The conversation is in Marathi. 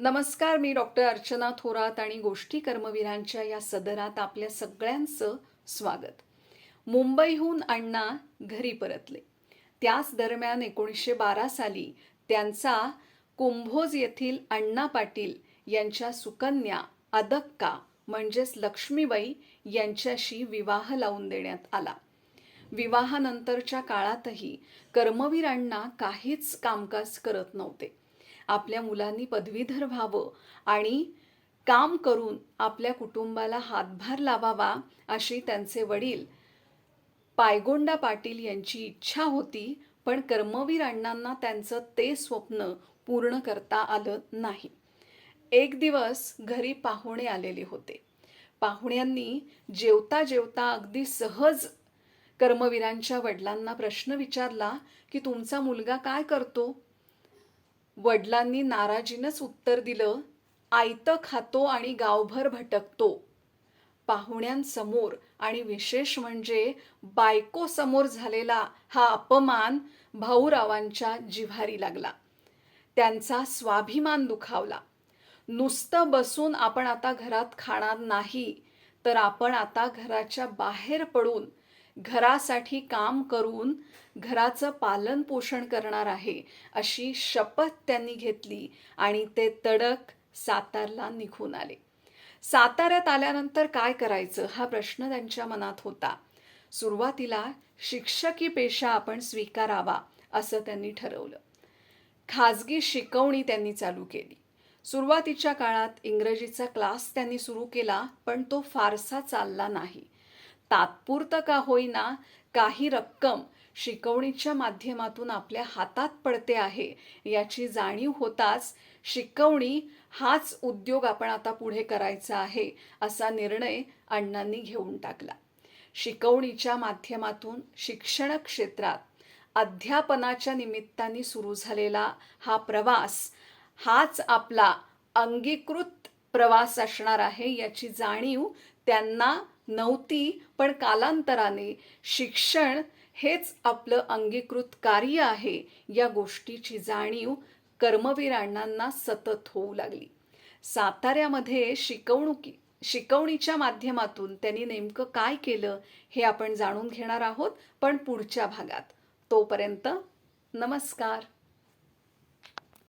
नमस्कार मी डॉक्टर अर्चना थोरात आणि गोष्टी कर्मवीरांच्या या सदरात आपल्या सगळ्यांचं स्वागत. मुंबईहून अण्णा घरी परतले. त्याच दरम्यान एकोणीसशे बारा साली त्यांचा कुंभोज येथील अण्णा पाटील यांच्या सुकन्या अदक्का म्हणजेच लक्ष्मीबाई यांच्याशी विवाह लावून देण्यात आला. विवाहानंतरच्या काळातही कर्मवीर अण्णा काहीच कामकाज करत नव्हते. आपल्या मुलांनी पदवीधर व्हावं आणि काम करून आपल्या कुटुंबाला हातभार लावावा अशी त्यांचे वडील पायगोंडा पाटील यांची इच्छा होती पण कर्मवीर अण्णांना त्यांचं ते स्वप्न पूर्ण करता आलं नाही. एक दिवस घरी पाहुणे आलेले होते. पाहुण्यांनी जेवता जेवता अगदी सहज कर्मवीरांच्या वडिलांना प्रश्न विचारला की तुमचा मुलगा काय करतो? वडिलांनी नाराजीनंच उत्तर दिलं आयतं खातो आणि गावभर भटकतो. पाहुण्यांसमोर आणि विशेष म्हणजे बायको समोर झालेला हा अपमान भाऊरावांच्या जिव्हारी लागला. त्यांचा स्वाभिमान दुखावला. नुसतं बसून आपण आता घरात खाणार नाही तर आपण आता घराच्या बाहेर पडून घरासाठी काम करून घराचं पालन पोषण करणार आहे अशी शपथ त्यांनी घेतली आणि ते तडक सातारला निघून आले. साताऱ्यात आल्यानंतर काय करायचं हा प्रश्न त्यांच्या मनात होता. सुरुवातीला शिक्षकी पेशा आपण स्वीकारावा असं त्यांनी ठरवलं. खाजगी शिकवणी त्यांनी चालू केली. सुरुवातीच्या काळात इंग्रजीचा क्लास त्यांनी सुरू केला पण तो फारसा चालला नाही. तात्पुरतं का होईना काही रक्कम शिकवणीच्या माध्यमातून आपल्या हातात पडते आहे याची जाणीव होताच शिकवणी हाच उद्योग आपण आता पुढे करायचा आहे असा निर्णय अण्णांनी घेऊन टाकला. शिकवणीच्या माध्यमातून शिक्षण क्षेत्रात अध्यापनाच्या निमित्ताने सुरू झालेला हा प्रवास हाच आपला अंगीकृत प्रवास असणार आहे याची जाणीव त्यांना नव्हती पण कालांतराने शिक्षण हेच आपलं अंगीकृत कार्य आहे या गोष्टीची जाणीव कर्मवीर अण्णांना सतत होऊ लागली. साताऱ्यामध्ये शिकवणुकी शिकवणीच्या माध्यमातून त्यांनी नेमकं काय केलं हे आपण जाणून घेणार आहोत पण पुढच्या भागात. तोपर्यंत नमस्कार.